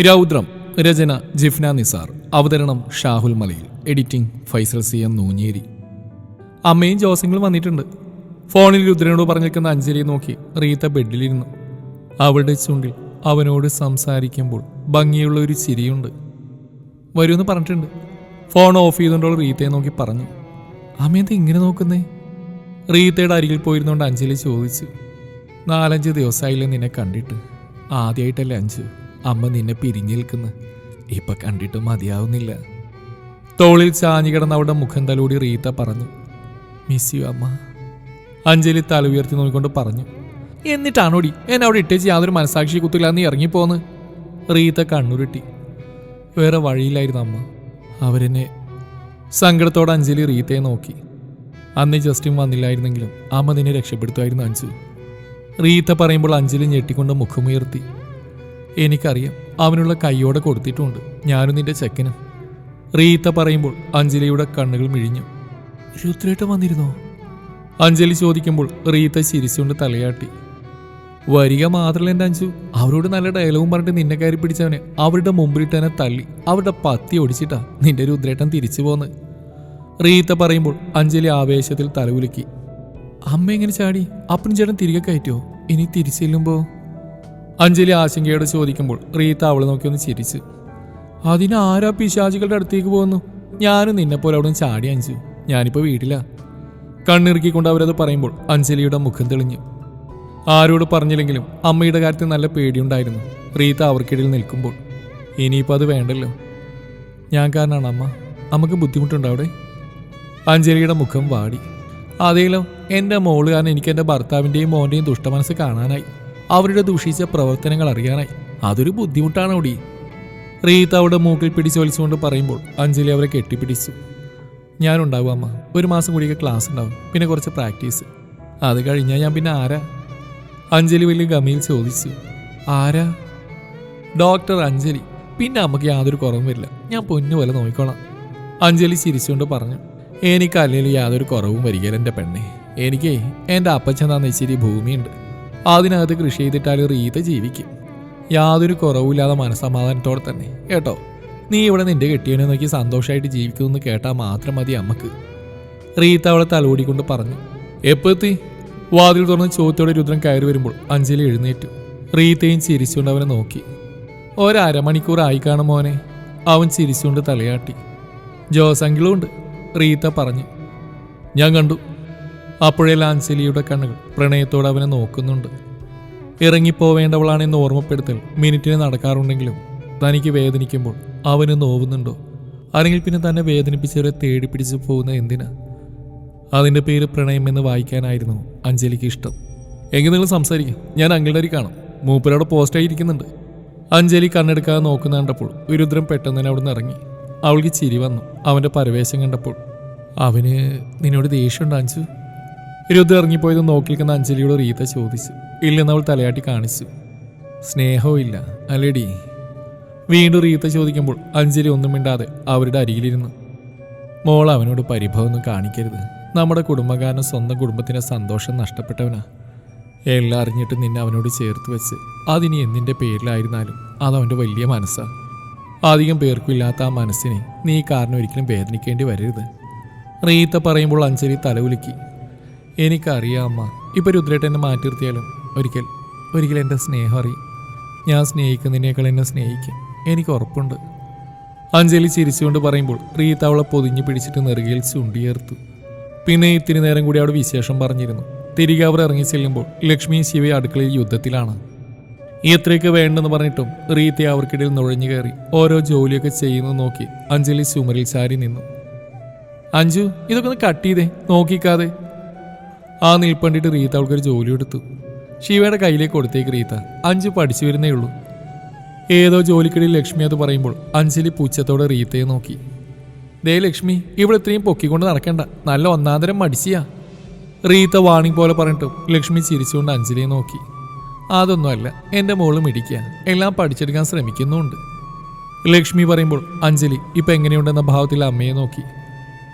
രൗദ്രം രചന ജിഫ്ന നിസാർ അവതരണം Shahul Malayil editing Faisal C M Noonjeri. അമ്മയും ജോസിങ്ങളും വന്നിട്ടുണ്ട്. ഫോണിൽ രുദ്രനോട് പറഞ്ഞിരിക്കുന്ന അഞ്ജലിയെ നോക്കി റീത്ത ബെഡിലിരുന്നു. അവളുടെ ചുണ്ടിൽ അവനോട് സംസാരിക്കുമ്പോൾ ഭംഗിയുള്ള ഒരു ചിരിയുണ്ട്. വരുമെന്ന് പറഞ്ഞിട്ടുണ്ട്. ഫോൺ ഓഫ് ചെയ്തുകൊണ്ടോ റീത്തയെ നോക്കി പറഞ്ഞു. അമ്മയെന്ത് ഇങ്ങനെ നോക്കുന്നേ? റീത്തയുടെ അരികിൽ പോയിരുന്നുകൊണ്ട് അഞ്ജലി ചോദിച്ചു. നാലഞ്ച് ദിവസമായില്ലേ നിന്നെ കണ്ടിട്ട്. ആദ്യമായിട്ടല്ലേ അഞ്ചു? അമ്മ നിന്നെ പിരിഞ്ഞു നിൽക്കുന്നു. ഇപ്പൊ കണ്ടിട്ട് മതിയാവുന്നില്ല. തോളിൽ ചാഞ്ഞു കിടന്ന അവളുടെ മുഖം തലോടി റീത്ത പറഞ്ഞു മിസ് യു അമ്മ. അഞ്ജലി തല ഉയർത്തി നോക്കിക്കൊണ്ട് പറഞ്ഞു എന്നിട്ടാണോടി? എന്നെ അവിടെ ഇട്ടേച്ച് യാതൊരു മനസാക്ഷി കുത്തില്ല നീ ഇറങ്ങിപ്പോന്ന് റീത്ത കണ്ണുരുട്ടി വേറെ വഴിയില്ലായിരുന്നു അമ്മ. അവരെന്നെ സങ്കടത്തോടെ അഞ്ജലി റീത്തയെ നോക്കി. അന്ന് ജസ്റ്റിൻ വന്നില്ലായിരുന്നെങ്കിലും അമ്മ നിന്നെ രക്ഷപ്പെടുത്തുമായിരുന്നു അഞ്ജു റീത്ത പറയുമ്പോൾ അഞ്ജലി ഞെട്ടിക്കൊണ്ട് മുഖമുയർത്തി എനിക്കറിയാം. അവനുള്ള കൈയോടെ കൊടുത്തിട്ടുമുണ്ട് ഞാനും നിന്റെ ചെക്കനും. റീത്ത പറയുമ്പോൾ അഞ്ജലിയുടെ കണ്ണുകൾ മിഴിഞ്ഞു. രുദ്രേട്ട വന്നിരുന്നോ? അഞ്ജലി ചോദിക്കുമ്പോൾ റീത്ത ചിരിച്ചുകൊണ്ട് തലയാട്ടി. വരിക മാത്രമല്ല എന്റെ അഞ്ചു അവരോട് നല്ല ഡയലോഗും പറഞ്ഞിട്ട് നിന്നെ കയറി പിടിച്ചവനെ അവരുടെ മുമ്പിലിട്ടവനെ തള്ളി. അവരുടെ പത്തി ഒടിച്ചിട്ടാ നിന്റെ രുദ്രേട്ടൻ തിരിച്ചു പോന്ന്. റീത്ത പറയുമ്പോൾ അഞ്ജലി ആവേശത്തിൽ തലകുലുക്കി. അമ്മ എങ്ങനെ ചാടി? അപ്പനും ചേട്ടൻ തിരികെ കയറ്റോ? ഇനി തിരിച്ചെല്ലുമ്പോ? അഞ്ജലി ആശങ്കയോട് ചോദിക്കുമ്പോൾ റീത്ത അവളെ നോക്കി ഒന്ന് ചിരിച്ചു. അതിന് ആരാ പിശാചികളുടെ അടുത്തേക്ക് പോകുന്നു? ഞാനും നിന്നെ പോലെ അവിടെ ചാടി അഞ്ചു. ഞാനിപ്പോ വീട്ടിലാ. കണ്ണിറുക്കിക്കൊണ്ട് അവരത് പറയുമ്പോൾ അഞ്ജലിയുടെ മുഖം തെളിഞ്ഞു. ആരോട് പറഞ്ഞില്ലെങ്കിലും അമ്മയുടെ കാര്യത്തിൽ നല്ല പേടിയുണ്ടായിരുന്നു. റീത്ത അവർക്കിടയിൽ നിൽക്കുമ്പോൾ ഇനിയിപ്പോൾ അത് വേണ്ടല്ലോ. ഞാൻ കാരണമാണ് അമ്മ. നമുക്ക് ബുദ്ധിമുട്ടുണ്ടോ അവിടെ? അഞ്ജലിയുടെ മുഖം വാടി. അതേലോ എന്റെ മോൾ കാരണം എനിക്ക് എന്റെ ഭർത്താവിന്റെയും മോന്റെയും ദുഷ്ടമനസ്സ് കാണാനായി. അവരുടെ ദൂഷിച്ച പ്രവർത്തനങ്ങൾ അറിയാനായി. അതൊരു ബുദ്ധിമുട്ടാണ് ഒടി റീത്ത അവിടെ മൂക്കിൽ പിടിച്ചൊലിച്ചുകൊണ്ട് പറയുമ്പോൾ അഞ്ജലി അവരെ കെട്ടിപ്പിടിച്ചു. ഞാനുണ്ടാവും അമ്മ. ഒരു മാസം കൂടിയൊക്കെ ക്ലാസ് ഉണ്ടാവും. പിന്നെ കുറച്ച് പ്രാക്ടീസ്. അത് കഴിഞ്ഞാൽ ഞാൻ പിന്നെ ആരാ? അഞ്ജലി വലിയ ഗമിയിൽ ചോദിച്ചു. ആരാ? ഡോക്ടർ അഞ്ജലി. പിന്നെ അമ്മയ്ക്ക് യാതൊരു കുറവും വരില്ല. ഞാൻ പൊന്നു പോലെ നോക്കിക്കോളാം. അഞ്ജലി ചിരിച്ചുകൊണ്ട് പറഞ്ഞു. എനിക്ക് അല്ലെങ്കിൽ യാതൊരു കുറവും വരികയില്ല എന്റെ പെണ്ണെ. എനിക്ക് എന്റെ അപ്പച്ചൻ തന്ന ഇച്ചിരി ഭൂമിയുണ്ട്. അതിനകത്ത് കൃഷി ചെയ്തിട്ടാൽ റീത ജീവിക്കും. യാതൊരു കുറവുമില്ലാതെ മനസ്സമാധാനത്തോടെ തന്നെ. കേട്ടോ? നീ ഇവിടെ നിന്റെ കെട്ടിയനെ നോക്കി സന്തോഷമായിട്ട് ജീവിക്കുമെന്ന് കേട്ടാൽ മാത്രം മതി അമ്മയ്ക്ക്. റീത്ത അവളെ തലോടിക്കൊണ്ട് പറഞ്ഞു. എപ്പെത്തി വാതിൽ തുറന്ന് ചോദ്യത്തോടെ രുദ്രൻ കയറി വരുമ്പോൾ അഞ്ജലി എഴുന്നേറ്റു. റീത്തയും ചിരിച്ചുകൊണ്ട് അവനെ നോക്കി. ഒരമണിക്കൂർ ആയി കാണും മോനെ. അവൻ ചിരിച്ചുകൊണ്ട് തലയാട്ടി. ജോസങ്കിലും ഉണ്ട് റീത്ത പറഞ്ഞു. ഞാൻ കണ്ടു. അപ്പോഴെല്ലാം അഞ്ജലിയുടെ കണ്ണുകൾ പ്രണയത്തോടെ അവനെ നോക്കുന്നുണ്ട്. ഇറങ്ങിപ്പോവേണ്ടവളാണെന്ന് ഓർമ്മപ്പെടുത്തൽ മിനിറ്റിന് നടക്കാറുണ്ടെങ്കിലും തനിക്ക് വേദനിക്കുമ്പോൾ അവന് നോവുന്നുണ്ടോ? അല്ലെങ്കിൽ പിന്നെ തന്നെ വേദനിപ്പിച്ചവരെ തേടി പിടിച്ചു പോകുന്ന എന്തിനാ? അതിന്റെ പേര് പ്രണയം എന്ന് വായിക്കാനായിരുന്നു അഞ്ജലിക്ക് ഇഷ്ടം. എങ്കിൽ നിങ്ങൾ സംസാരിക്കും. ഞാൻ അങ്കിളുടെ അരി കാണും. മൂപ്പരോട് പോസ്റ്റായി ഇരിക്കുന്നുണ്ട്. അഞ്ജലി കണ്ണെടുക്കാതെ നോക്കുന്ന കണ്ടപ്പോൾ വിരുദ്രം പെട്ടെന്ന് തന്നെ അവിടെ നിന്ന് ഇറങ്ങി. അവൾക്ക് ചിരി വന്നു. അവന്റെ പരവേശം കണ്ടപ്പോൾ. അവന് നിന്നോട് ദേഷ്യമുണ്ട് അഞ്ചു? രുദ്ര ഇറങ്ങിപ്പോയത് നോക്കി നിൽക്കുന്ന അഞ്ജലിയോട് റീത്ത ചോദിച്ചു. ഇല്ലെന്ന് അവൾ തലയാട്ടി കാണിച്ചു. സ്നേഹവും ഇല്ല അല്ലേടി. വീണ്ടും റീത്ത ചോദിക്കുമ്പോൾ അഞ്ജലി ഒന്നും മിണ്ടാതെ അവരുടെ അരികിലിരുന്നു. മോൾ അവനോട് പരിഭവമൊന്നും കാണിക്കരുത്. നമ്മുടെ കുടുംബക്കാരന് സ്വന്തം കുടുംബത്തിന്റെ സന്തോഷം നഷ്ടപ്പെട്ടവനാ. എല്ലാം അറിഞ്ഞിട്ട് നിന്നെ അവനോട് ചേർത്ത് വെച്ച് അതിനി എന്തിന്റെ പേരിലായിരുന്നാലും അതവന്റെ വലിയ മനസ്സാണ് അധികം പേർക്കില്ലാത്ത ആ മനസ്സിനെ നീ കാരണം ഒരിക്കലും വേദനിക്കേണ്ടി വരരുത്. റീത്ത പറയുമ്പോൾ അഞ്ജലി തലകുലുക്കി എനിക്കറിയാം അമ്മ. ഇപ്പൊ രുദ്രേട്ട എന്നെ മാറ്റി നിർത്തിയാലും? ഒരിക്കൽ. ഒരിക്കൽ എന്റെ സ്നേഹം അറിയും. ഞാൻ സ്നേഹിക്കുന്നതിനേക്കാൾ എന്നെ സ്നേഹിക്കും. എനിക്ക് ഉറപ്പുണ്ട്. അഞ്ജലി ചിരിച്ചുകൊണ്ട് പറയുമ്പോൾ റീത്ത അവളെ പൊതിഞ്ഞു പിടിച്ചിട്ട് നെറുകയിൽ ചുണ്ടിയേർത്തു. പിന്നെ ഇത്തിരി നേരം കൂടി അവിടെ വിശേഷം പറഞ്ഞിരുന്നു. തിരികെ അവർ ഇറങ്ങി ചെല്ലുമ്പോൾ ലക്ഷ്മി ശിവയും അടുക്കളയിൽ യുദ്ധത്തിലാണ്. എത്രയൊക്കെ വേണ്ടെന്ന് പറഞ്ഞിട്ടും റീത്ത അവർക്കിടയിൽ നുഴഞ്ഞു കയറി ഓരോ ജോലിയൊക്കെ ചെയ്യുന്നത് നോക്കി അഞ്ജലി ചുമരിൽ ചാരി നിന്നു. അഞ്ജു ഇതൊക്കെ ഒന്ന് കട്ട് ചെയ്തേ. നോക്കിക്കാതെ. ആ നിൽപ്പണ്ടിട്ട് റീത്ത അവൾക്കൊരു ജോലി എടുത്തു ശിവയുടെ കയ്യിലേക്ക് കൊടുത്തേക്ക് റീത്ത. അഞ്ച് പഠിച്ചു വരുന്നേ ഉള്ളൂ. ഏതോ ജോലിക്കിടയിൽ ലക്ഷ്മി അത് പറയുമ്പോൾ അഞ്ജലി പൂച്ചത്തോടെ റീത്തയെ നോക്കി. ദേ ലക്ഷ്മി ഇവിടെ ഇത്രയും പൊക്കിക്കൊണ്ട് നടക്കണ്ട. നല്ല ഒന്നാന്തരം മടിച്ചിയാ. റീത്ത വാണിംഗ് പോലെ പറഞ്ഞിട്ടും ലക്ഷ്മി ചിരിച്ചുകൊണ്ട് അഞ്ജലിയെ നോക്കി. അതൊന്നുമല്ല എന്റെ മോൾ മിടിക്കുക എല്ലാം പഠിച്ചെടുക്കാൻ ശ്രമിക്കുന്നുമുണ്ട്. ലക്ഷ്മി പറയുമ്പോൾ അഞ്ജലി ഇപ്പം എങ്ങനെയുണ്ടെന്ന ഭാവത്തിൽ അമ്മയെ നോക്കി.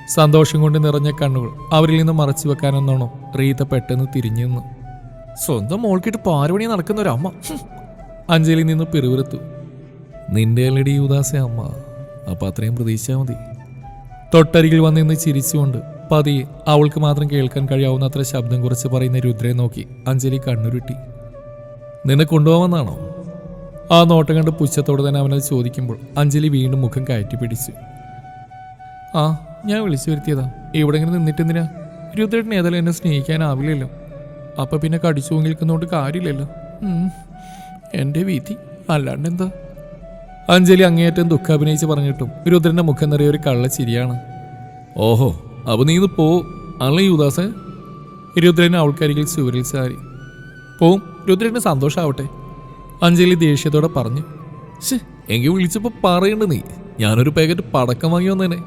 സന്തോഷം കൊണ്ട് നിറഞ്ഞ കണ്ണുകൾ അവരിൽ നിന്ന് മറച്ചു വെക്കാനെന്നോണം റീത്ത പെട്ടെന്ന് തിരിഞ്ഞു നിന്നു. സ്വന്തം മോൾക്കിട്ട് പാരുപണി നടക്കുന്ന ഒരു അമ്മ. അഞ്ജലി നിന്ന് പിറുവിറുത്തു നിന്റെ അല്ലടി യുദാസ അമ്മ. അപ്പം അത്രയും പ്രതീക്ഷിച്ചാൽ മതി. തൊട്ടരികിൽ വന്നിന്ന് ചിരിച്ചുകൊണ്ട് പതിയെ അവൾക്ക് മാത്രം കേൾക്കാൻ കഴിയാവുന്ന അത്ര ശബ്ദം കുറച്ച് പറയുന്ന രുദ്രയെ നോക്കി അഞ്ജലി കണ്ണുരുട്ടി. നിന്നെ കൊണ്ടുപോകാമെന്നാണോ ആ നോട്ടം കണ്ട് പുച്ഛത്തോടെ തന്നെ അവനത് ചോദിക്കുമ്പോൾ അഞ്ജലി വീണ്ടും മുഖം കയറ്റി പിടിച്ചു ആ ഞാൻ വിളിച്ചു വരുത്തിയതാ. ഇവിടെ ഇങ്ങനെ നിന്നിട്ടെന്തിനാ രുദ്രേട്ടൻ ഏതായാലും എന്നെ സ്നേഹിക്കാനാവില്ലല്ലോ. അപ്പൊ പിന്നെ കടിച്ചു നിൽക്കുന്നതുകൊണ്ട് കാര്യമില്ലല്ലോ. എന്റെ വീതി. അല്ലാണ്ട് എന്താ? അഞ്ജലി അങ്ങേയറ്റം ദുഃഖം അഭിനയിച്ച് പറഞ്ഞിട്ടും രുദ്രന്റെ മുഖം നിറയെ ഒരു കള്ള ചിരിയാണ്. ഓഹോ അപ്പൊ നീ ഇത് പോ. അല്ല യുദാസേ? രുദ്രൻ അവൾക്കരികിൽ ചുവരിൽ ചാരി. പോവും രുദ്രന് സന്തോഷാവട്ടെ. അഞ്ജലി ദേഷ്യത്തോടെ പറഞ്ഞു. ശേ എങ്കിൽ വിളിച്ചപ്പോൾ പറയണ്ട നീ. ഞാനൊരു പാക്കറ്റ് പടക്കം വാങ്ങി വന്നേനെ.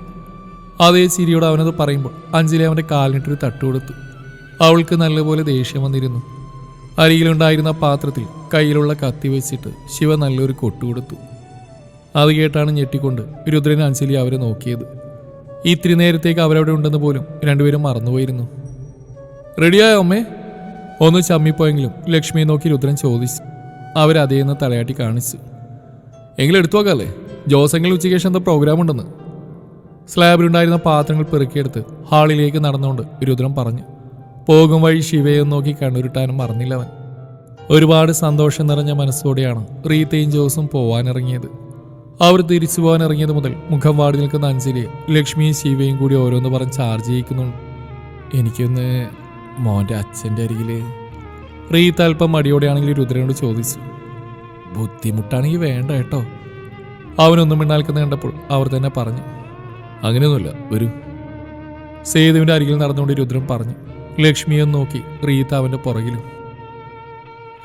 അതേ ചിരിയോട് അവനത് പറയുമ്പോൾ അഞ്ജലി അവന്റെ കാലിനിട്ടൊരു തട്ട് കൊടുത്തു. അവൾക്ക് നല്ലപോലെ ദേഷ്യം വന്നിരുന്നു. അരികിലുണ്ടായിരുന്ന പാത്രത്തിൽ കയ്യിലുള്ള കത്തി വെച്ചിട്ട് ശിവ നല്ലൊരു കൊട്ടു കൊടുത്തു. അത് കേട്ടാണ് ഞെട്ടിക്കൊണ്ട് രുദ്രൻ അഞ്ജലി അവരെ നോക്കിയത്. ഇത്തിരി നേരത്തേക്ക് അവരവിടെ ഉണ്ടെന്ന് പോലും രണ്ടുപേരും മറന്നുപോയിരുന്നു. റെഡിയായോ അമ്മേ? ഒന്ന് ചമ്മിപ്പോയെങ്കിലും ലക്ഷ്മിയെ നോക്കി രുദ്രൻ ചോദിച്ചു. അവരതേന്ന് തലയാട്ടി കാണിച്ചു. എങ്കിലും എടുത്തു നോക്കാല്ലേ ജോസെങ്കിലും ഉച്ചയ്ക്ക് ശേഷം എന്താ പ്രോഗ്രാം ഉണ്ടെന്ന്. സ്ലാബിലുണ്ടായിരുന്ന പാത്രങ്ങൾ പെറുക്കിയെടുത്ത് ഹാളിലേക്ക് നടന്നുകൊണ്ട് രുദ്രൻ പറഞ്ഞു പോകും വഴി ശിവയെ നോക്കി കണ്ണുരുട്ടാനും മറന്നില്ല അവൻ ഒരുപാട് സന്തോഷം നിറഞ്ഞ മനസ്സോടെയാണ് റീത്തയും ജോസും പോവാനിറങ്ങിയത്. അവർ തിരിച്ചു പോകാൻ ഇറങ്ങിയത് മുതൽ മുഖം വാടി നിൽക്കുന്ന അഞ്ജലിയെ ലക്ഷ്മിയും ശിവയും കൂടി ഓരോന്ന് പറഞ്ഞ് ചാർജ് ചെയ്യിക്കുന്നുണ്ട്. എനിക്കൊന്ന് മോന്റെ അച്ഛന്റെ അരികിൽ റീത്ത് അല്പം മടിയോടെയാണെങ്കിൽ രുദ്രനോട് ചോദിച്ചു ബുദ്ധിമുട്ടാണെങ്കിൽ വേണ്ട കേട്ടോ. അവനൊന്നും മിണ്ടാൽക്കുന്ന കണ്ടപ്പോൾ അവർ തന്നെ പറഞ്ഞു അങ്ങനെയൊന്നുമില്ല ഒരു സേതുവിന്റെ അരികിൽ നടന്നുകൊണ്ട് രുദ്രൻ പറഞ്ഞു ലക്ഷ്മിയെ നോക്കി റീത്ത അവന്റെ പുറകിലും.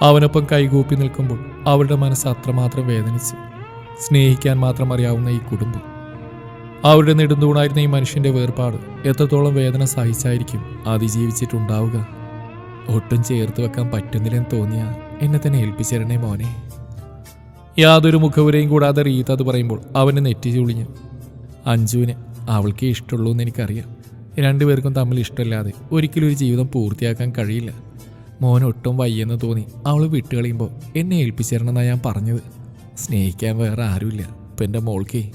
അവനൊപ്പം കൈകൂപ്പി നിൽക്കുമ്പോൾ അവളുടെ മനസ്സ് അത്രമാത്രം വേദനിച്ചു. സ്നേഹിക്കാൻ മാത്രം അറിയാവുന്ന ഈ കുടുംബം. അവരുടെ നെടുന്തൂണായിരുന്ന ഈ മനുഷ്യന്റെ വേർപാട് എത്രത്തോളം വേദന സഹിച്ചായിരിക്കും അതിജീവിച്ചിട്ടുണ്ടാവുക? ഒട്ടും ചേർത്ത് വെക്കാൻ പറ്റുന്നില്ലെന്ന് തോന്നിയ എന്നെ തന്നെ ഏൽപ്പിച്ചിരണേ മോനെ. യാതൊരു മുഖവുരയും കൂടാതെ റീത്ത് അത് പറയുമ്പോൾ അവനെ നെറ്റി ചുളിഞ്ഞു അഞ്ജുവിനെ അവൾക്ക് ഇഷ്ടമുള്ളൂ എന്ന് എനിക്കറിയാം. രണ്ടുപേർക്കും തമ്മിൽ ഇഷ്ടമില്ലാതെ ഒരിക്കലും ഒരു ജീവിതം പൂർത്തിയാക്കാൻ കഴിയില്ല. മോൻ ഒട്ടും വയ്യെന്ന് തോന്നി. അവൾ വിട്ടുകളയുമ്പോൾ എന്നെ ഏൽപ്പിച്ചേരണമെന്നാണ് ഞാൻ പറഞ്ഞത്. സ്നേഹിക്കാൻ വേറെ ആരുമില്ല. ഇപ്പം എന്റെ മോൾക്കേ.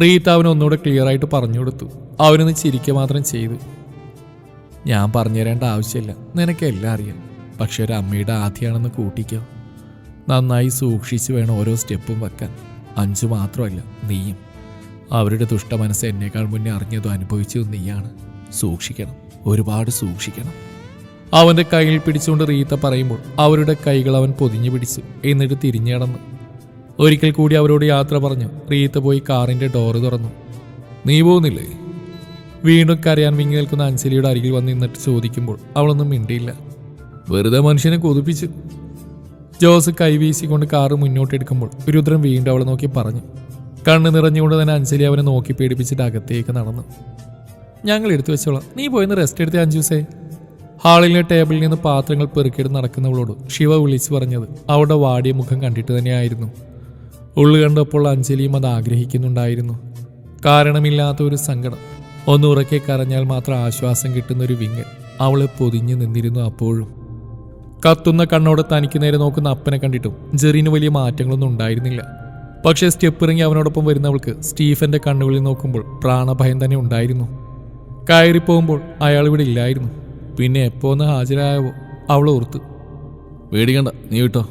റീത്ത് അവൻ ഒന്നുകൂടെ ക്ലിയർ ആയിട്ട് പറഞ്ഞു കൊടുത്തു. അവനൊന്ന് ചിരിക്കുക മാത്രം ചെയ്തു. ഞാൻ പറഞ്ഞു തരേണ്ട ആവശ്യമില്ല. നിനക്കെല്ലാം അറിയാം. പക്ഷെ ഒരു അമ്മയുടെ ആധിയാണെന്ന് കൂട്ടിക്കോ. നന്നായി സൂക്ഷിച്ച് വേണം ഓരോ സ്റ്റെപ്പും വെക്കാൻ. അഞ്ചു മാത്രമല്ല നീയും. അവരുടെ ദുഷ്ട മനസ്സ് എന്നേക്കാൾ മുന്നേ അറിഞ്ഞതും അനുഭവിച്ചതും നീയാണ്. സൂക്ഷിക്കണം. ഒരുപാട് സൂക്ഷിക്കണം. അവന്റെ കയ്യിൽ പിടിച്ചുകൊണ്ട് റീത്ത പറയുമ്പോൾ അവരുടെ കൈകൾ അവൻ പൊതിഞ്ഞു പിടിച്ചു. എന്നിട്ട് തിരിഞ്ഞു കിടന്നു. ഒരിക്കൽ കൂടി അവരോട് യാത്ര പറഞ്ഞു. റീത്ത പോയി കാറിന്റെ ഡോറ് തുറന്നു. നീ പോകുന്നില്ലേ വീണ്ടും കരയാൻ വിങ്ങി നിൽക്കുന്ന അഞ്ജലിയുടെ അരികിൽ വന്ന് നിന്നിട്ട് ചോദിക്കുമ്പോൾ അവളൊന്നും മിണ്ടിയില്ല. വെറുതെ മനുഷ്യനെ കൊതിപ്പിച്ചു? ജോസ് കൈവീശിക്കൊണ്ട് കാറ് മുന്നോട്ടെടുക്കുമ്പോൾ രുദ്രൻ വീണ്ടും അവളെ നോക്കി പറഞ്ഞു. കണ്ണ് നിറഞ്ഞുകൊണ്ട് തന്നെ അഞ്ജലി അവനെ നോക്കി പേടിപ്പിച്ചിട്ട് അകത്തേക്ക് നടന്നു. ഞങ്ങൾ എടുത്തു വെച്ചോളാം. നീ പോയിന്ന് റെസ്റ്റ് എടുത്തേ അഞ്ജൂസേ. ഹാളിലെ ടേബിളിൽ നിന്ന് പാത്രങ്ങൾ പെറുക്കിയിട്ട് നടക്കുന്നവളോട് ശിവ വിളിച്ചു പറഞ്ഞത് അവളുടെ വാടിയ മുഖം കണ്ടിട്ട് തന്നെയായിരുന്നു. ഉള്ളു കണ്ടപ്പോൾ അഞ്ജലിയും അത് ആഗ്രഹിക്കുന്നുണ്ടായിരുന്നു. കാരണമില്ലാത്ത ഒരു സങ്കടം. ഒന്ന് ഉറക്കെ കരഞ്ഞാൽ മാത്രം ആശ്വാസം കിട്ടുന്ന ഒരു വിങ്ങൽ അവളെ പൊതിഞ്ഞു നിന്നിരുന്നു അപ്പോഴും. കത്തുന്ന കണ്ണോടെ തനിക്ക് നേരെ നോക്കുന്ന അപ്പനെ കണ്ടിട്ടും ജെറിന് വലിയ മാറ്റങ്ങളൊന്നും ഉണ്ടായിരുന്നില്ല. പക്ഷേ സ്റ്റെപ്പ് ഇറങ്ങി അവനോടൊപ്പം വരുന്നവൾക്ക് സ്റ്റീഫന്റെ കണ്ണുകളിൽ നോക്കുമ്പോൾ പ്രാണഭയം തന്നെ ഉണ്ടായിരുന്നു. കയറിപ്പോകുമ്പോൾ അയാൾ ഇവിടെ ഇല്ലായിരുന്നു. പിന്നെ എപ്പോ ഒന്ന് ഹാജരായവോ അവൾ ഓർത്ത്. പേടിക്കണ്ട നീ വിട്ടോ.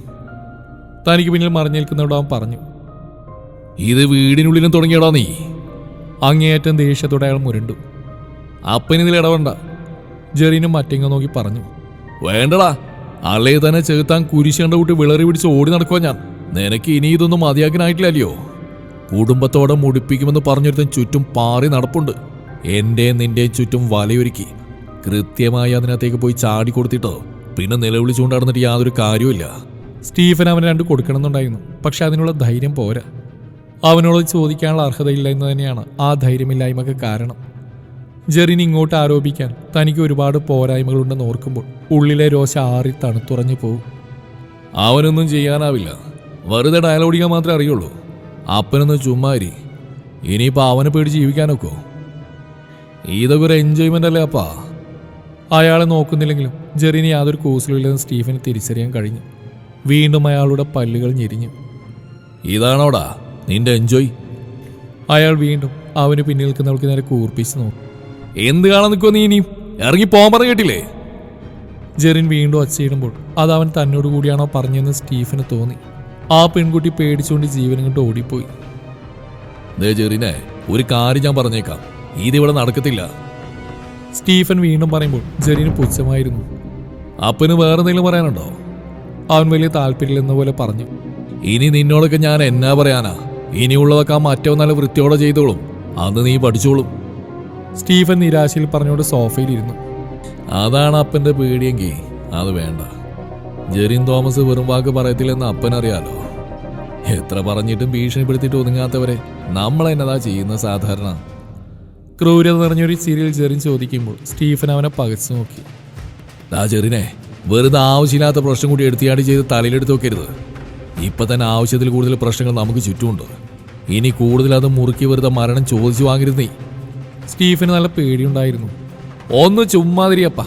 തനിക്ക് പിന്നിൽ മറിഞ്ഞേൽക്കുന്നവിടെ അവൻ പറഞ്ഞു. ഇത് വീടിനുള്ളിലും തുടങ്ങിയടാ നീ. അങ്ങേയറ്റം ദേഷ്യത്തോടെ അയാൾ മുരണ്ടു. അപ്പനിതിൽ ഇടവണ്ട ജെറിനും മറ്റെങ്ങോ നോക്കി പറഞ്ഞു. വേണ്ടടാ. അല്ലേ തന്നെ ചെകുത്താൻ കുരിശേണ്ട കൂട്ടി വിളറി പിടിച്ച് ഓടി നടക്കുവാ ഞാൻ. നിനക്ക് ഇനി ഇതൊന്നും മതിയാക്കാനായിട്ടില്ലല്ലോ കുടുംബത്തോടെ മുടിപ്പിക്കുമെന്ന് പറഞ്ഞൊരുത്തൻ ചുറ്റും പാറി നടപ്പുണ്ട്. എന്റെയും നിന്റെയും ചുറ്റും വലയൊരുക്കി കൃത്യമായി അതിനകത്തേക്ക് പോയി ചാടി കൊടുത്തിട്ടോ? പിന്നെ നിലവിളിച്ചുകൊണ്ട് നടന്നിട്ട് യാതൊരു കാര്യവുമില്ല. സ്റ്റീഫൻ അവന് രണ്ട് കൊടുക്കണമെന്നുണ്ടായിരുന്നു. പക്ഷെ അതിനുള്ള ധൈര്യം പോരാ. അവനോട് ചോദിക്കാനുള്ള അർഹതയില്ല എന്ന് തന്നെയാണ് ആ ധൈര്യമില്ലായ്മക്ക് കാരണം. ജെറിന് ഇങ്ങോട്ട് ആരോപിക്കാൻ തനിക്ക് ഒരുപാട് പോരായ്മകളുണ്ടെന്ന് ഓർക്കുമ്പോൾ ഉള്ളിലെ രോശ ആറി തണുത്തുറഞ്ഞു പോകും. അവനൊന്നും ചെയ്യാനാവില്ല. വെറുതെ ഡയലോഗിക്കാൻ മാത്രമേ അറിയുള്ളൂ. അപ്പനൊന്ന് ചുമ്മാരി. ഇനിയിപ്പോൾ അവനെ പേടി ജീവിക്കാനൊക്കോ? ഇതൊക്കെ ഒരു എൻജോയ്മെന്റ് അല്ലേ അപ്പാ? അയാളെ നോക്കുന്നില്ലെങ്കിലും ജെറിന് യാതൊരു കൂസലുമില്ലെന്ന് സ്റ്റീഫന് തിരിച്ചറിയാൻ കഴിഞ്ഞു. വീണ്ടും അയാളുടെ പല്ലുകൾ ഞെരിഞ്ഞു. ഇതാണോടാ നിന്റെ എൻജോയ് അയാൾ വീണ്ടും അവന് പിന്നിൽ നിൽക്കുന്നവൾക്ക് നേരെ കൂർപ്പിച്ച് നോക്കി. എന്ത് കാണാൻ നിൽക്കുമോ നീ ഇനിയും? ഇറങ്ങി പോകാൻ പറഞ്ഞു കേട്ടില്ലേ? ജെറിൻ വീണ്ടും അച്ചയിടുമ്പോൾ അത് അവൻ തന്നോട് കൂടിയാണോ പറഞ്ഞതെന്ന് സ്റ്റീഫന് തോന്നി. ആ പെൺകുട്ടി പേടിച്ചുകൊണ്ട് ജീവനും കൊണ്ട് ഓടിപ്പോയി. ദേ ജെറിനെ ഒരു കാര്യം ഞാൻ പറഞ്ഞേക്കാം. ഇവിടെ നടക്കത്തില്ല. സ്റ്റീഫൻ വീണ്ടും പറയുമ്പോൾ ജെറിന് പുച്ഛമായിരുന്നു. അപ്പന് വേറെ എന്തെങ്കിലും പറയാനുണ്ടോ? അവൻ വലിയ താല്പര്യമില്ലെന്ന പോലെ പറഞ്ഞു. ഇനി നിന്നോടൊക്കെ ഞാൻ എന്നാ പറയാനാ? ഇനിയുള്ളതൊക്കെ ആ മറ്റോ നല്ല വൃത്തിയോടെ ചെയ്തോളും. അന്ന് നീ പഠിച്ചോളും. സ്റ്റീഫൻ നിരാശയിൽ പറഞ്ഞുകൊണ്ട് സോഫയിലിരുന്നു. അതാണ് അപ്പന്റെ പേടിയെങ്കിൽ. അത് വേണ്ട. ജെറിൻ തോമസ് വെറും വാക്ക് പറയത്തില്ലെന്ന് അപ്പനറിയാലോ എത്ര പറഞ്ഞിട്ടും ഭീഷണിപ്പെടുത്തിയിട്ട് ഒതുങ്ങാത്തവരെ നമ്മൾ എന്നതാ ചെയ്യുന്ന സാധാരണ. ക്രൂരത നിറഞ്ഞൊരു സീരിയൽ ജെറിൻ ചോദിക്കുമ്പോൾ സ്റ്റീഫൻ അവനെ പകച്ചു നോക്കി. ദാ ജെറിനെ വെറുതെ ആവശ്യമില്ലാത്ത പ്രശ്നം കൂടി എടുത്തിയാടി ചെയ്ത് തലയിലെടുത്ത് വെക്കരുത്. ഇപ്പൊ തന്നെ ആവശ്യത്തിൽ കൂടുതൽ പ്രശ്നങ്ങൾ നമുക്ക് ചുറ്റുമുണ്ട്. ഇനി കൂടുതൽ അത് മുറുക്കി വെറുതെ മരണം ചോദിച്ചു വാങ്ങരുത് സ്റ്റീഫന് നല്ല പേടിയുണ്ടായിരുന്നു. ഒന്ന് ചുമ്മാതിരിയപ്പ.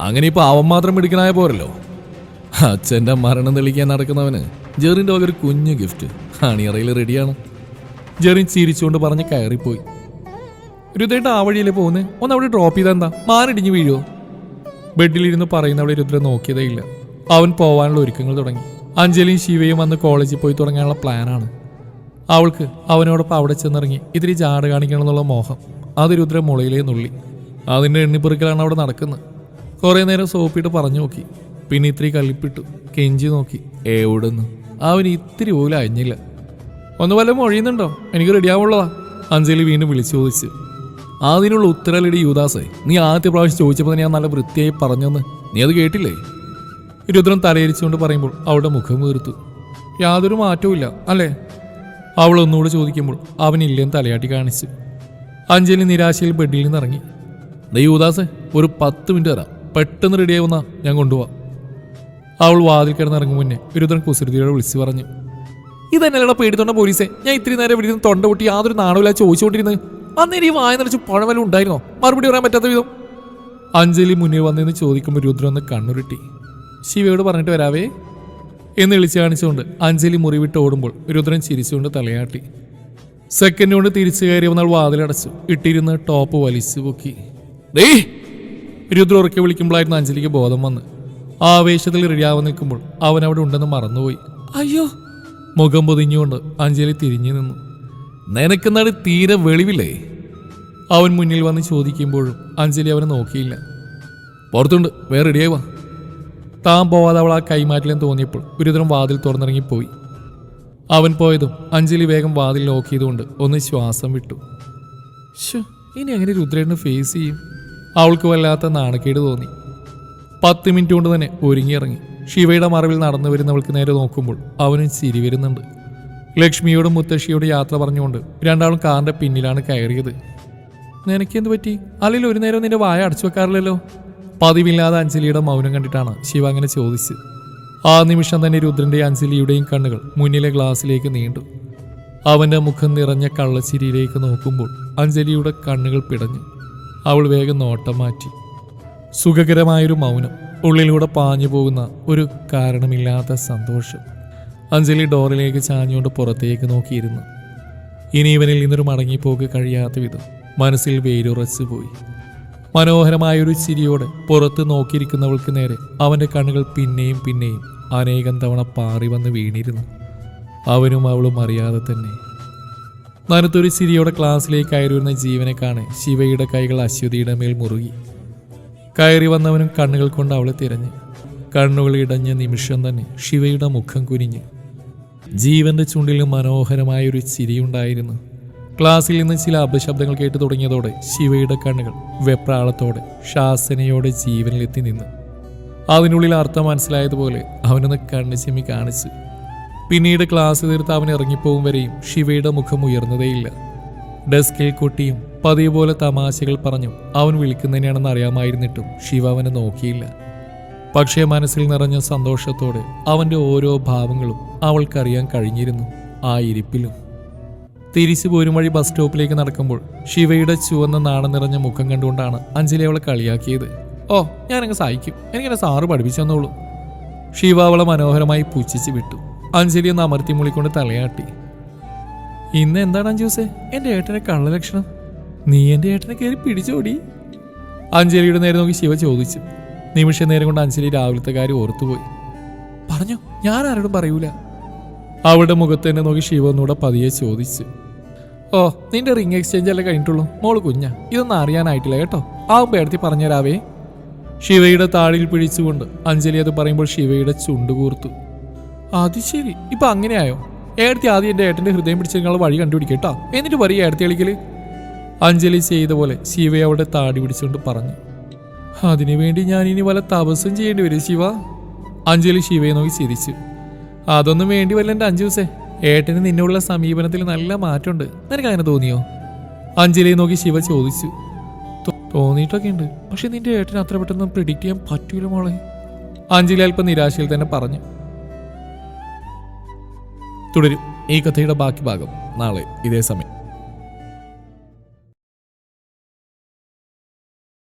അങ്ങനെ ഇപ്പൊ അവൻ മാത്രം മിടുക്കനായ പോരല്ലോ. അച്ഛന്റെ മരണം തെളിക്കാൻ നടക്കുന്നവന് ജെറിന്റെ ഒരു കുഞ്ഞു ഗിഫ്റ്റ് അണിയറയിൽ റെഡിയാണ് ജെറിൻ ചിരിച്ചുകൊണ്ട് പറഞ്ഞ് കയറിപ്പോയി. രുദ്രേട്ട ആ വഴിയല്ലേ പോകുന്നത് ഒന്ന് അവിടെ ഡ്രോപ്പ് ചെയ്താൽ എന്താ? മാറിടിഞ്ഞ് വീഴുവോ? ബെഡിലിരുന്ന് പറയുന്നവളെ രുദ്ര നോക്കിയതേ ഇല്ല അവൻ പോവാനുള്ള ഒരുക്കങ്ങൾ തുടങ്ങി. അഞ്ജലിയും ശിവയും വന്ന് കോളേജിൽ പോയി തുടങ്ങാനുള്ള പ്ലാനാണ് അവൾക്ക് അവനോടൊപ്പം അവിടെ ചെന്നിറങ്ങി. ഇതിരി ജാട കാണിക്കണമെന്നുള്ള മോഹം. അത് രുദ്ര മുളയിലേ നുള്ളി. അതിന്റെ എണ്ണിപ്പെറുക്കലാണ് അവിടെ നടക്കുന്നത്. കുറേ നേരം സോപ്പിട്ട് പറഞ്ഞു നോക്കി. പിന്നെ ഇത്തിരി കളിപ്പിട്ടു കെഞ്ചി നോക്കി. എവിടുന്ന്? അവൻ ഇത്തിരി പോലും അയഞ്ഞില്ല. ഒന്ന് വല്ലതും മൊഴിയുന്നുണ്ടോ എനിക്ക് റെഡിയാവുള്ളതാ അഞ്ജലി വീണ്ടും വിളിച്ചു ചോദിച്ചു. അതിനുള്ള ഉത്തരലടി യുദാസേ നീ ആദ്യത്തെ പ്രാവശ്യം ചോദിച്ചപ്പോൾ ഞാൻ നല്ല വൃത്തിയായി പറഞ്ഞെന്ന്. നീ അത് കേട്ടില്ലേ? രുദ്രൻ തലയിരിച്ചുകൊണ്ട് പറയുമ്പോൾ അവളുടെ മുഖം വീർത്തു. യാതൊരു മാറ്റവും ഇല്ല അല്ലേ? അവൾ ഒന്നുകൂടെ ചോദിക്കുമ്പോൾ അവനില്ലെന്ന് തലയാട്ടി കാണിച്ചു. അഞ്ജലി നിരാശയിൽ ബെഡിൽ നിന്ന് ഇറങ്ങി ദേ യുദാസേ ഒരു പത്ത് മിനിറ്റ് തരാം. പെട്ടെന്ന് റെഡിയാവുന്ന ഞാൻ കൊണ്ടുപോവാം. അവൾ വാതിൽ കിടന്നിറങ്ങും മുന്നേ രുദ്രൻ കുസൃതിയോട് വിളിച്ചു പറഞ്ഞു ഇതന്നെയല്ലടാ പേടിത്തൊണ്ട പോലീസെ? ഞാൻ ഇത്തിരി നേരം ഇവിടെ നിന്ന് തൊണ്ട പൊട്ടി യാതൊരു നാണവില്ല ചോദിച്ചുകൊണ്ടിരുന്നത്. അന്നേരം ഈ വായ നിറച്ച് പഴവലും ഉണ്ടായിരുന്നോ? മറുപടി പറയാൻ പറ്റാത്ത വിധം. അഞ്ജലി മുന്നിൽ വന്നെന്ന് ചോദിക്കുമ്പോൾ രുദ്രൻ ഒന്ന് കണ്ണുരുട്ടി. ശിവയോട് പറഞ്ഞിട്ട് വരാവേ? എന്ന് വിളിച്ചു കാണിച്ചുകൊണ്ട് അഞ്ജലി മുറിവിട്ട് ഓടുമ്പോൾ രുദ്രൻ ചിരിച്ചുകൊണ്ട് തലയാട്ടി. സെക്കൻഡ് കൊണ്ട് തിരിച്ചു കയറി വന്നാൽ വാതിലടച്ചു. ഇട്ടിരുന്ന് ടോപ്പ് വലിച്ചു പൊക്കി. ഡേ രുദ്ര ഉറക്കെ വിളിക്കുമ്പോഴായിരുന്നു അഞ്ജലിക്ക് ബോധം വന്ന്. ആവേശത്തിൽ റെഡിയാവാൻ നിൽക്കുമ്പോൾ അവൻ അവിടെ ഉണ്ടെന്ന് മറന്നുപോയി. അയ്യോ. മുഖം പൊതിഞ്ഞുകൊണ്ട് അഞ്ജലി തിരിഞ്ഞു നിന്നു. നിനക്കെന്നാട് തീരെ വെളിവില്ലേ? അവൻ മുന്നിൽ വന്ന് ചോദിക്കുമ്പോഴും അഞ്ജലി അവനെ നോക്കിയില്ല. പുറത്തുണ്ട് വേറെ റെഡിയായി വാ. താൻ പോവാതെ അവൾ ആ കൈമാറ്റിലെന്ന് തോന്നിയപ്പോൾ ഒരുതരം വാതിൽ തുറന്നിറങ്ങിപ്പോയി. അവൻ പോയതും അഞ്ജലി വേഗം വാതിൽ ലോക്ക് ചെയ്തുകൊണ്ട് ഒന്ന് ശ്വാസം വിട്ടു. ശ്ശോ, ഇനി എങ്ങനെ രുദ്രേട്ടന് ഫേസ് ചെയ്യും? അവൾക്ക് വല്ലാത്ത നാണക്കേട് തോന്നി. പത്ത് മിനിറ്റ് കൊണ്ട് തന്നെ ഒരുങ്ങിയിറങ്ങി. ശിവയുടെ മറവിൽ നടന്നു വരുന്നവൾക്ക് നേരെ നോക്കുമ്പോൾ അവനും ചിരി വരുന്നുണ്ട്. ലക്ഷ്മിയോടും മുത്തശ്ശിയോടും യാത്ര പറഞ്ഞുകൊണ്ട് രണ്ടാളും കാറിന്റെ പിന്നിലാണ് കയറിയത്. നിനക്കെന്ത് പറ്റി? അല്ലെങ്കിൽ ഒരു നേരം നിന്റെ വായ അടച്ചു വെക്കാറില്ലല്ലോ? പതിവില്ലാതെ അഞ്ജലിയുടെ മൗനം കണ്ടിട്ടാണ് ശിവ അങ്ങനെ ചോദിച്ചത്. ആ നിമിഷം തന്നെ രുദ്രന്റെ അഞ്ജലിയുടെയും കണ്ണുകൾ മുന്നിലെ ഗ്ലാസ്സിലേക്ക് നീണ്ടു. അവന്റെ മുഖം നിറഞ്ഞ കള്ളച്ചിരിയിലേക്ക് നോക്കുമ്പോൾ അഞ്ജലിയുടെ കണ്ണുകൾ പിടഞ്ഞു. അവൾ വേഗം നോട്ടം മാറ്റി. സുഖകരമായൊരു മൗനം ഉള്ളിലൂടെ പാഞ്ഞു പോകുന്ന ഒരു കാരണമില്ലാത്ത സന്തോഷം. അഞ്ജലി ഡോറിലേക്ക് ചാഞ്ഞുകൊണ്ട് പുറത്തേക്ക് നോക്കിയിരുന്നു. ഇനി ഇവനിൽ നിന്നൊരു മടങ്ങിപ്പോക്ക് കഴിയാത്ത വിധം മനസ്സിൽ വേരുറച്ചു പോയി. മനോഹരമായൊരു ചിരിയോടെ പുറത്ത് നോക്കിയിരിക്കുന്നവൾക്ക് നേരെ അവന്റെ കണ്ണുകൾ പിന്നെയും പിന്നെയും അനേകം തവണ പാറി വന്ന് വീണിരുന്നു. അവനും അവളും അറിയാതെ തന്നെ. നനത്തൊരു ചിരിയോടെ ക്ലാസ്സിലേക്ക് കയറി വരുന്ന ജീവനെ കാണെ ശിവയുടെ കൈകൾ അശ്വതിയുടെ മേൽ മുറുകി. കയറി വന്നവനും കണ്ണുകൾ കൊണ്ട് അവളെ തിരഞ്ഞ്. കണ്ണുകൾ ഇടഞ്ഞ നിമിഷം തന്നെ ശിവയുടെ മുഖം കുനിഞ്ഞ്. ജീവന്റെ ചുണ്ടിൽ മനോഹരമായൊരു ചിരിയുണ്ടായിരുന്നു. ക്ലാസ്സിൽ നിന്ന് ചില അപശബ്ദങ്ങൾ കേട്ടു തുടങ്ങിയതോടെ ശിവയുടെ കണ്ണുകൾ വെപ്രാളത്തോടെ ശാസനയോടെ ജീവനിലെത്തി നിന്ന്. അതിനുള്ളിൽ അർത്ഥം മനസ്സിലായതുപോലെ അവനൊന്ന് കണ്ണു ചെമ്മി കാണിച്ച്. പിന്നീട് ക്ലാസ് തീർത്ത് അവൻ ഇറങ്ങിപ്പോകും വരെയും ശിവയുടെ മുഖം ഉയർന്നതേയില്ല. ഡെസ്കിൽ കുട്ടിയും പതിവ് പോലെ തമാശകൾ പറഞ്ഞു അവൻ വിളിക്കുന്നതിനാണെന്ന് അറിയാമായിരുന്നിട്ടും ശിവ അവനെ നോക്കിയില്ല. പക്ഷേ മനസ്സിൽ നിറഞ്ഞ സന്തോഷത്തോടെ അവന്റെ ഓരോ ഭാവങ്ങളും അവൾക്കറിയാൻ കഴിഞ്ഞിരുന്നു ആ ഇരിപ്പിലും. തിരിച്ചു പോരും വഴി ബസ് സ്റ്റോപ്പിലേക്ക് നടക്കുമ്പോൾ ശിവയുടെ ചുവന്ന നാണം നിറഞ്ഞ മുഖം കണ്ടുകൊണ്ടാണ് അഞ്ജലി അവളെ കളിയാക്കിയത്. ഓ ഞാനങ്ങ് സഹായിക്കും എനിക്കെന്നെ സാറ് പഠിപ്പിച്ചു തന്നോളൂ ശിവ അവളെ മനോഹരമായി പുച്ഛിച്ച് വിട്ടു. അഞ്ജലി ഒന്ന് അമർത്തി മുളിക്കൊണ്ട് തലയാട്ടി. ഇന്ന് എന്താണ് അഞ്ജൂസേ? എന്റെ ഏട്ടന്റെ കള്ളലക്ഷണം. നീ എന്റെ ഏട്ടനെ കയറി പിടിച്ചോടി. അഞ്ജലിയുടെ നേരെ നോക്കി ശിവ ചോദിച്ചു. നിമിഷ നേരം കൊണ്ട് അഞ്ജലി രാവിലത്തെ കാര്യം ഓർത്തുപോയി. പറഞ്ഞു ഞാൻ ആരോടും പറയൂല. അവളുടെ മുഖത്ത് തന്നെ നോക്കി ശിവ ഒന്നുകൂടെ പതിയെ ചോദിച്ചു. ഓ നിന്റെ റിംഗ് എക്സ്ചേഞ്ച് അല്ലേ കഴിഞ്ഞിട്ടുള്ളൂ? മോൾ കുഞ്ഞ ഇതൊന്നും അറിയാനായിട്ടില്ല കേട്ടോ. ആവുമ്പോൾ എടുത്തി പറഞ്ഞുതരാവേ ശിവയുടെ താടിയിൽ പിടിച്ചുകൊണ്ട് അഞ്ജലി അത് പറയുമ്പോൾ ശിവയുടെ ചുണ്ട് കൂർത്തു. അത് ശരി ഇപ്പൊ അങ്ങനെയായോ? ഏടത്തി ആദ്യം എന്റെ ഏട്ടന്റെ ഹൃദയം പിടിച്ചതിനുള്ള വഴി കണ്ടുപിടിക്കട്ടോ എന്നിട്ട് പറയും ഏടത്തി കളിക്കൽ അഞ്ജലി ചെയ്ത പോലെ ശിവ അവിടെ താടി പിടിച്ചുകൊണ്ട് പറഞ്ഞു അതിനുവേണ്ടി ഞാൻ ഇനി വല്ല തപസ്സും ചെയ്യേണ്ടി വരും ശിവ. അഞ്ജലി ശിവയെ നോക്കി ചിരിച്ചു അതൊന്നും വേണ്ടി വല്ല എന്റെ ദിവസേ ഏട്ടന് നിന്നുള്ള സമീപനത്തിൽ നല്ല മാറ്റമുണ്ട്. നിനക്ക് അങ്ങനെ തോന്നിയോ? അഞ്ജലിയെ നോക്കി ശിവ ചോദിച്ചു "തോ- തോന്നിയിട്ടൊക്കെ ഉണ്ട് പക്ഷെ നിന്റെ ഏട്ടന് അത്ര പെട്ടെന്ന് പ്രിഡിക്റ്റ് ചെയ്യാൻ പറ്റൂല മോളെ. അഞ്ജലി അല്പം നിരാശയിൽ തന്നെ പറഞ്ഞു തുടരും ഈ കഥയുടെ ബാക്കി ഭാഗം നാളെ ഇതേ സമയം.